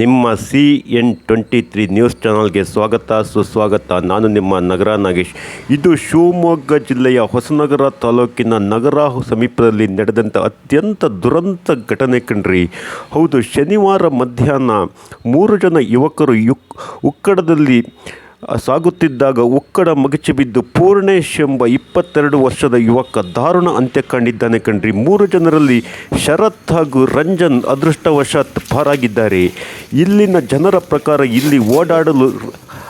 ನಿಮ್ಮ C N twenty three news ಚಾನಲ್ಗೆ ಸ್ವಾಗತ, ಸುಸ್ವಾಗತ. ನಾನು ನಿಮ್ಮ ನಗರ ನಾಗೇಶ್. ಇದು ಶಿವಮೊಗ್ಗ ಜಿಲ್ಲೆಯ ಹೊಸನಗರ ತಾಲೂಕಿನ ನಗರ ಸಮೀಪದಲ್ಲಿ ನಡೆದಂಥ ಅತ್ಯಂತ ದುರಂತ ಘಟನೆ ಕಣ್ರಿ. ಹೌದು, ಶನಿವಾರ ಮಧ್ಯಾಹ್ನ ಮೂರು ಜನ ಯುವಕರು ಯುಕ್ ಉಕ್ಕಡದಲ್ಲಿ ಸಾಗುತ್ತಿದ್ದಾಗ ಉಕ್ಕಡ ಮಗಚಿ ಬಿದ್ದು ಪೂರ್ಣೇಶ್ ಎಂಬ ಇಪ್ಪತ್ತೆರಡು ವರ್ಷದ ಯುವಕ ದಾರುಣ ಅಂತ್ಯ ಕಂಡಿದ್ದಾನೆ ಕಣ್ರಿ. ಮೂರು ಜನರಲ್ಲಿ ಶರತ್ ಹಾಗೂ ರಂಜನ್ ಅದೃಷ್ಟವಶಾತ್ ಪಾರಾಗಿದ್ದಾರೆ. ಇಲ್ಲಿನ ಜನರ ಪ್ರಕಾರ ಇಲ್ಲಿ ಓಡಾಡಲು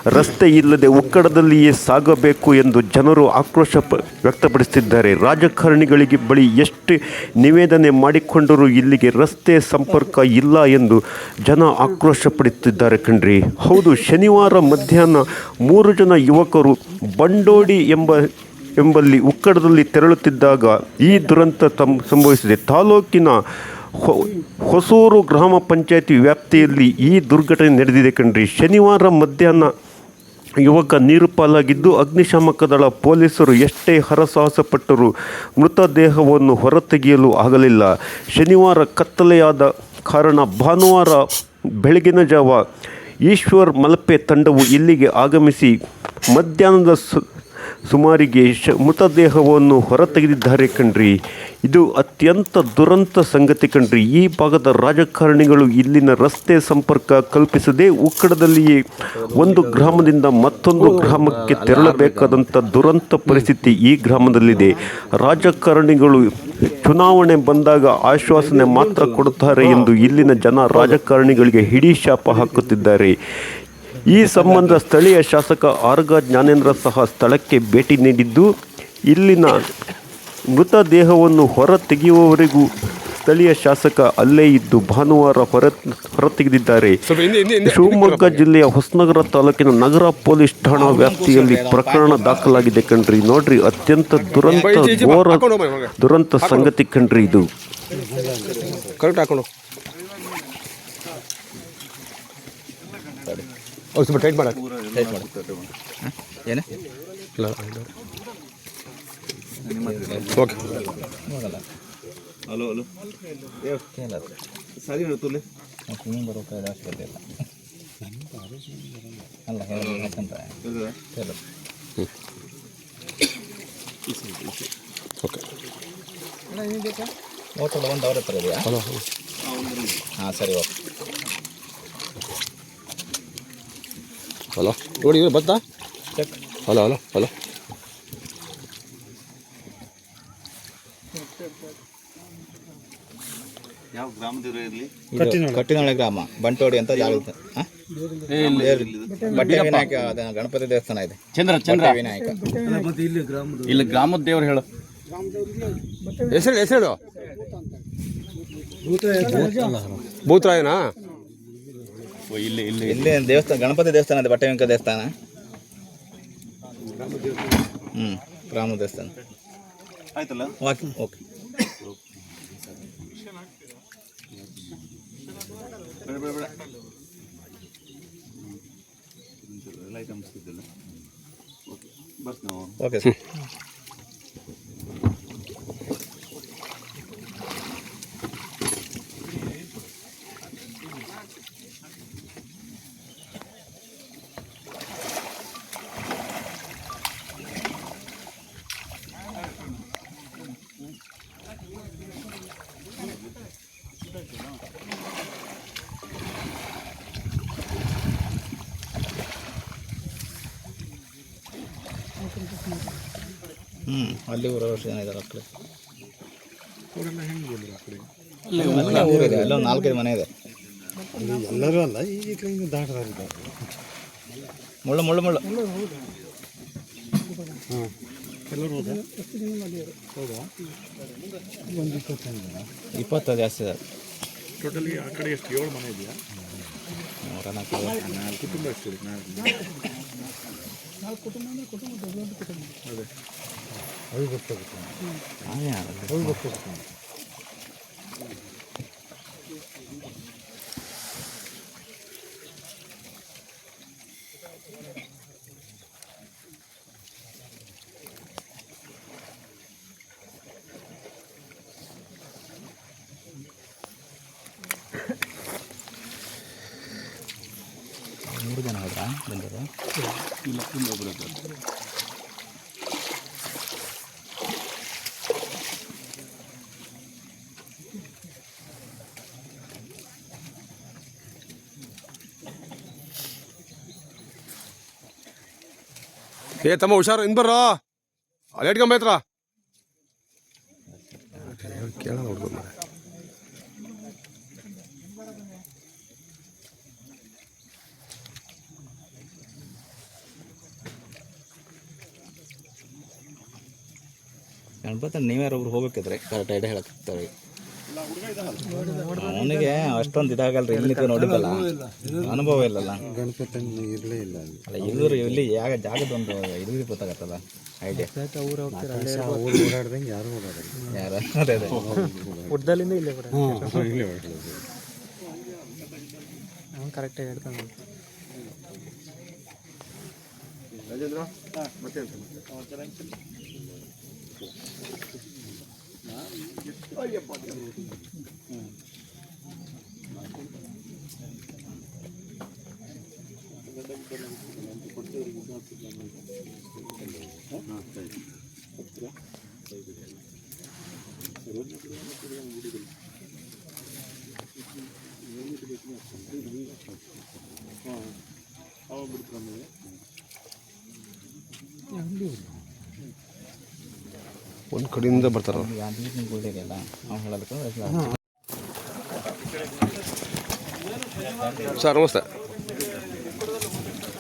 ರಸ್ತೆ ಇಲ್ಲದೆ ಒಕ್ಕಡದಲ್ಲಿಯೇ ಸಾಗಬೇಕು ಎಂದು ಜನರು ಆಕ್ರೋಶ ವ್ಯಕ್ತಪಡಿಸುತ್ತಿದ್ದಾರೆ ರಾಜಕಾರಣಿಗಳಿಗೆ ಬಳಿ ಎಷ್ಟು ನಿವೇದನೆ ಮಾಡಿಕೊಂಡರೂ ಇಲ್ಲಿಗೆ ರಸ್ತೆ ಸಂಪರ್ಕ ಇಲ್ಲ ಎಂದು ಜನ ಆಕ್ರೋಶ ಪಡುತ್ತಿದ್ದಾರೆ ಕಣ್ರಿ. ಹೌದು, ಶನಿವಾರ ಮಧ್ಯಾಹ್ನ ಮೂರು ಜನ ಯುವಕರು ಬಂಡೋಡಿ ಎಂಬ, ಎಂಬಲ್ಲಿ ಉಕ್ಕಡದಲ್ಲಿ ತೆರಳುತ್ತಿದ್ದಾಗ ಈ ದುರಂತ ತಮ್ ಸಂಭವಿಸಿದೆ. ತಾಲೂಕಿನ ಹೊಸೂರು ಗ್ರಾಮ ಪಂಚಾಯತಿ ವ್ಯಾಪ್ತಿಯಲ್ಲಿ ಈ ದುರ್ಘಟನೆ ನಡೆದಿದೆ ಕಣ್ರಿ. ಶನಿವಾರ ಮಧ್ಯಾಹ್ನ ಯುವಕ ನೀರುಪಾಲಾಗಿದ್ದು ಅಗ್ನಿಶಾಮಕ ದಳ ಪೊಲೀಸರು ಎಷ್ಟೇ ಹರಸಾಹಸ ಪಟ್ಟರೂ ಮೃತದೇಹವನ್ನು ಹೊರತೆಗೆಯಲು ಆಗಲಿಲ್ಲ. ಶನಿವಾರ ಕತ್ತಲೆಯಾದ ಕಾರಣ ಭಾನುವಾರ ಬೆಳಗಿನ ಜಾವ ಈಶ್ವರ್ ಮಲ್ಪೆ ತಂಡವು ಇಲ್ಲಿಗೆ ಆಗಮಿಸಿ ಮಧ್ಯಾಹ್ನದ ಸು ಸುಮಾರಿಗೆ ಶ ಮೃತದೇಹವನ್ನು ಹೊರತೆಗೆದಿದ್ದಾರೆ ಕಣ್ರಿ. ಇದು ಅತ್ಯಂತ ದುರಂತ ಸಂಗತಿ ಕಣ್ರಿ. ಈ ಭಾಗದ ರಾಜಕಾರಣಿಗಳು ಇಲ್ಲಿನ ರಸ್ತೆ ಸಂಪರ್ಕ ಕಲ್ಪಿಸದೆ ಉಕ್ಕಡದಲ್ಲಿಯೇ ಒಂದು ಗ್ರಾಮದಿಂದ ಮತ್ತೊಂದು ಗ್ರಾಮಕ್ಕೆ ತೆರಳಬೇಕಾದಂಥ ದುರಂತ ಪರಿಸ್ಥಿತಿ ಈ ಗ್ರಾಮದಲ್ಲಿದೆ. ರಾಜಕಾರಣಿಗಳು ಚುನಾವಣೆ ಬಂದಾಗ ಆಶ್ವಾಸನೆ ಮಾತ್ರ ಕೊಡುತ್ತಾರೆ ಎಂದು ಇಲ್ಲಿನ ಜನ ರಾಜಕಾರಣಿಗಳಿಗೆ ಹಿಡಿ ಶಾಪ ಹಾಕುತ್ತಿದ್ದಾರೆ. ಈ ಸಂಬಂಧ ಸ್ಥಳೀಯ ಶಾಸಕ ಆರ್ಗ ಜ್ಞಾನೇಂದ್ರ ಸಹ ಸ್ಥಳಕ್ಕೆ ಭೇಟಿ ನೀಡಿದ್ದು ಇಲ್ಲಿನ ಮೃತದೇಹವನ್ನು ಹೊರ ತೆಗೆಯುವವರೆಗೂ ಸ್ಥಳೀಯ ಶಾಸಕ ಅಲ್ಲೇ ಇದ್ದು ಭಾನುವಾರ ಹೊರ ಹೊರತೆಗೆದಿದ್ದಾರೆ ಶಿವಮೊಗ್ಗ ಜಿಲ್ಲೆಯ ಹೊಸನಗರ ತಾಲೂಕಿನ ನಗರ ಪೊಲೀಸ್ ಠಾಣಾ ವ್ಯಾಪ್ತಿಯಲ್ಲಿ ಪ್ರಕರಣ ದಾಖಲಾಗಿದೆ ಕಣ್ರಿ. ನೋಡ್ರಿ ಅತ್ಯಂತ ದುರಂತ ಘೋರ ದುರಂತ ಸಂಗತಿ ಕಣ್ರಿ ಇದು. ಹೋಗಿ ಸ್ವಲ್ಪ ಟೈಟ್ ಮಾಡಕ್ಕೆ ಟೈಟ್ ಮಾಡಿ. ಏನು? ಇಲ್ಲ ಓಕೆ. ನೋಡಲ್ಲ. Hello hello. ಕೇಳ ಸರಿ ತುಲೆ ಸ್ವಿಮ್ಮಿಂಗ್ ಬರೋ ಕೈ ಅವಶ್ಯಕತೆ ಇಲ್ಲ. ಅಲ್ಲ ಹೇಳಿ ಓಕೆ. ಏನು ಓಕೆ ಓಟಲ್ ಒಂದು ಅವ್ರ ಹತ್ರ ಇದೆಯಾ? ಹಲೋ. ಹಾಂ ಸರಿ ಓಕೆ. ಹಲೋ? ನೋಡಿ ಇವ್ರು ಬತ್ತಾ ಹಲೋ ಹಲೋ ಹಲೋ. ಯಾವ ಇರಲಿ? ಕಟ್ಟಿನೊಳೆ ಗ್ರಾಮ. ಬಂಟೋಡಿ ಅಂತ ಜಾಗ ಇದೆ. ಹಾಂ? ಬಟ್ಟೆ ವಿನಾಯಕ ಅದೇ ಗಣಪತಿ ದೇವಸ್ಥಾನ ಇದೆ. ಚಂದ್ರ ಚಂದ್ರ. ವಿನಾಯಕ. ಇಲ್ಲಿ ಗ್ರಾಮದ ದೇವ್ರು ಹೇಳು. ಹೆಸರು ಹೆಸರು? ಭೂತರಾಯನಾ ಇಲ್ಲಿ ಇಲ್ಲಿ ಇಲ್ಲಿ ದೇವಸ್ಥಾನ ಗಣಪತಿ ದೇವಸ್ಥಾನ ಇದೆ ಬಟ್ಟೆ ವಿನಾಯಕ ದೇವಸ್ಥಾನ? ಹ್ಞೂ ರಾಮ ದೇವಸ್ಥಾನ. ಆಯ್ತಲ್ಲ? ಓಕೆ. Okay okay sir. ಹ್ಞೂ ಅಲ್ಲಿ ಊರ ವರ್ಷ ಜನ ಇದ್ದಾರೆ ಅಲ್ಲಿ ಅಲ್ಲೇ ಊರಿದೆ ಅಲ್ಲೊಂದು ನಾಲ್ಕೈದು ಮನೆ ಇದೆ. ಎಲ್ಲರೂ ಅಲ್ಲ ಈ ಕಡೆಯಿಂದ ದಾಟದಾರ ಮುಳ್ಳು ಮುಳ್ಳು ಮುಳ್ಳು. ಒಂದು ಇಪ್ಪತ್ತೈದು ಜನ. ಇಪ್ಪತ್ತು ಜಾಸ್ತಿ ಇದೆ ಟೋಟಲಿ ಆ ಕಡೆ ಎಷ್ಟು ಏಳು ಮನೆ ಇದೆಯಾ? ನೂರ ನಾಲ್ಕು ನಾಲ್ಕು ಕುಟುಂಬ ಎಷ್ಟಿದೆ ಅದೇ. 얼굴 쪽부터. 아니야. 얼굴 쪽부터. ಮೂರು ಜನ ಹೋದ್ರಾ ಬಂದದ ಇಲ್ಲ ಇಲ್ಲ ಒಬ್ಬರದ್ದು ಏ ತಮ್ಮ ಹುಷಾರು ಇನ್ ಬರ್ರೋ ಅಲ್ಲಿ ಇಟ್ಕೊಂಬ ಹತ್ರ ಕೇಳೋಣ ಹುಡುಗ ಮರ ಗಣಪತಿ ನೀವ್ಯಾರೊಬ್ರು ಹೋಗ್ಬೇಕಿದ್ರೆ ಕರೆಕ್ಟ್ ಐಡಿಯಾ ಹೇಳಕ್ತಾರೆ ಅವನಿಗೆ ಅಷ್ಟೊಂದು ಇದಾಗಲ್ರಿ ಇಲ್ಲಿ ನೋಡಿದಲ್ಲ ಅನುಭವ ಇಲ್ಲಲ್ಲ. ಗಣಪತಿ ಇರಲೇ ಇಲ್ಲ ಅಲ್ಲಿ ಅಲ್ಲ ಇಲ್ಲರು ಇಲ್ಲಿ ಯಾವ ಜಾಗದೊಂದು ಇದು ಗೊತ್ತಾಗತ್ತಲ್ಲ ಐಡಿಯಾ ಊರು ಓಡಾಡ್ದಂಗೆ ಯಾರು ಓಡಾಡಲ್ಲ ಯಾರು ಅದೇ ಅದೇ ಹಾಂ ಇಲ್ಲೇ ಓಡಾಡೋದು ಕರೆಕ್ಟಾಗಿ ಹೇಳ್ತಾನೆ. ಒಂದು ಕಡೆಯಿಂದ ആ അവൻ കൊടുക്കാൻ ಕೊಡಿರಲ್ಲ ಕಡೆಯಿಂದ ಬರ್ತಾರೆ ಸರ್ ನಮಸ್ತೆ.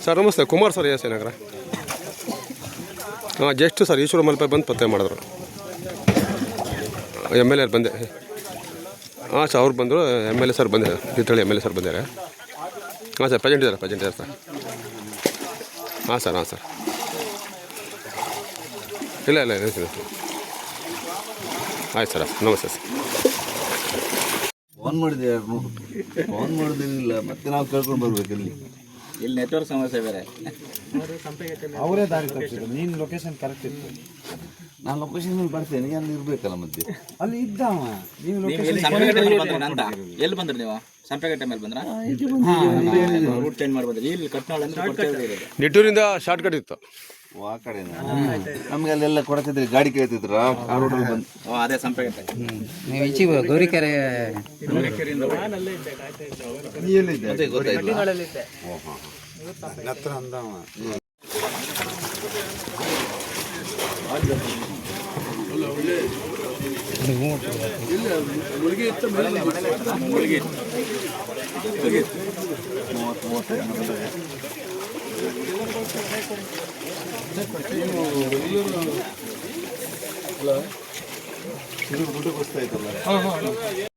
ಸರ್ ನಮಸ್ತೆ. Kumar sir S Nagar. ಹಾಂ ಜಸ್ಟ್ ಸರ್ ಈಶ್ವರ ಮಲ್ಪೆ ಬಂದು ಪತ್ತೆ ಮಾಡಿದ್ರು. ಎಂ ಎಲ್ ಎರ್ ಬಂದೆ. ಹಾಂ ಸರ್ ಅವ್ರು ಬಂದರು. ಎಂ ಎಲ್ ಎ ಸರ್ ಬಂದೆ. Thirthahalli M L A sir ಬಂದಿದ್ದಾರೆ. ಹಾಂ ಸರ್ ಪ್ರೆಸೆಂಟ್ ಇದ್ದಾರೆ ಪ್ರೆಸೆಂಟ್ ಇದ್ದಾರೆ ಸರ್. ಹಾಂ ಸರ್ ಹಾಂ ಸರ್. ಇಲ್ಲ ಇಲ್ಲ ಇಲ್ಲ ಇಲ್ಲ. ಆಯ್ತು ಸರ್. ನಮಸ್ತೆ ಸರ್. ಫೋನ್ ಮಾಡಿದೆ ಯಾರು ಫೋನ್ ಮಾಡಿದಿಲ್ಲ ಮತ್ತೆ ನಾವು ಕೇಳ್ಕೊಂಡು ಬರ್ಬೇಕು ಇಲ್ಲಿ ಇಲ್ಲಿ ನೆಟ್ವರ್ಕ್ ಸಮಸ್ಯೆ ಬೇರೆ. ಅವರೇ ದಾರಿ ತಪ್ಪಿದ್ರು ನೀನು ಲೊಕೇಶನ್ ಕರೆಕ್ಟ್ ಇತ್ತು. ನಾನು ಲೊಕೇಶನ್ ಬರ್ತೇನೆ ಅಲ್ಲಿ ಇರ್ಬೇಕಲ್ಲ ಮತ್ತೆ. ಅಲ್ಲಿ ಇದ್ದ ನೀವು ಎಲ್ಲಿ ಬಂದ್ರು ಬಂದ್ರಿ ಅಂತ. ಎಲ್ಲಿ ಬಂದ್ರಿ ನೀವು? ಸಂಪೆಗಟ್ಟೆ ಮೇಲೆ ಬಂದ್ರ? ರೂಟ್ ಚೇಂಜ್ ಮಾಡ್ಬೋದು ಇಲ್ಲಿ ಕಟ್ನಾಳ್ ಇರೋದು. ನಿಟ್ಟೂರಿಂದ ಶಾರ್ಟ್ ಕಟ್ ಇತ್ತು. ಆ ಕಡೆ ನಮ್ಗೆ ಅಲ್ಲೆಲ್ಲ ಕೊಡ್ತಿದ್ರಿ ಗಾಡಿ ಕೇಳ್ತಿದ್ರ? ಆ ರೋಡಲ್ಲಿ ಬಂದು. ಓ ಅದೇ ಸಂಪೆಗಟ್ಟೆ ನೀವು ಈಚೆಗೆ ಗೌರಿಕೆರೆ. ಗೊತ್ತಾಯ್ತು. ಹತ್ರ ಅಂದವ. ಇದು ಬಸ್ತಾ ಗೊತ್ತಾಯ್ತಲ್ಲ